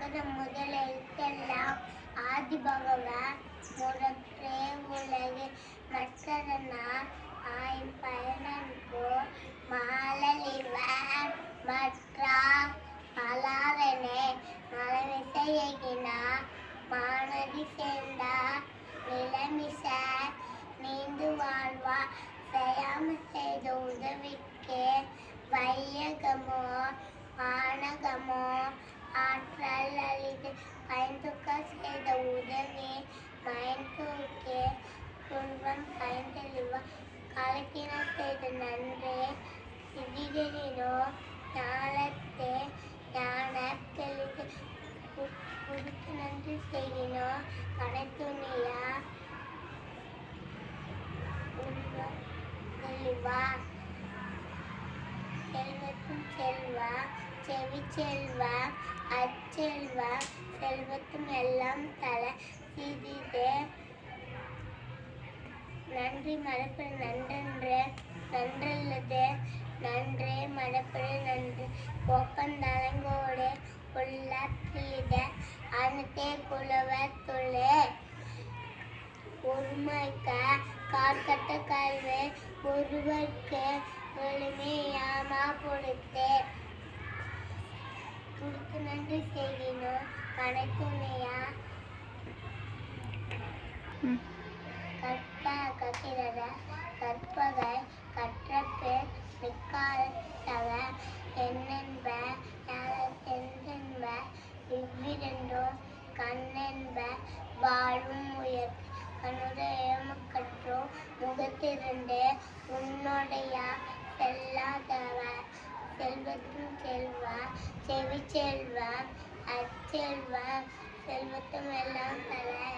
அகர முதல் எழுத்தெல்லாம் ஆதி பகவான் முறற்றே உலகு. மற்றதனா ஆய் பயனன்கோ மாலலிவர் மற்றா மலாரனே மலமிசையகினா மானதி சேர்ந்தா நிலமிச நீந்து வாழ்வா. செய்யாம செய்த உதவிக்கு வையகமோ வானகமோ காலத்தின செய்த நன்றே. சிதிரினோ தாளத்தே ஞான தெளித்து நன்றி செய்கினோ கடைத்துணியா செல்வா செல்வத்தும் செல்வா? செவி செல்வா? அச்செல்வா? செல்வத்தும் எல்லாம் தலை சிறிதே நன்றி மறப்பது நன்றென்று நன்றல்லது நன்றே மறப்பது நன்று. ஒப்பந்தலங்கோடு உள்ள தீத அனத்தே குலவர் தொழு. உண்மைக்க காக்கட்ட கல்வி ஒருவருக்கு எளிமையாமா கொடுத்து துடுக்கு நன்றி செய்யணும் கணக்குனையா Mm-hmm. கற்கிறத கற்பகை கற்றப்பு மிக்காதவ என்னென்ப தென்ப இவ்விரண்டும் கண்ணென்ப வாழும் உயர் கண்ணுடையமக்கற்றோ முகத்திரண்டு உன்னுடைய செல்லாதவ செல்வத்தும் செல்வா செவி செல்வ அச்செல்வ செல்வத்தும் எல்லாம் தலை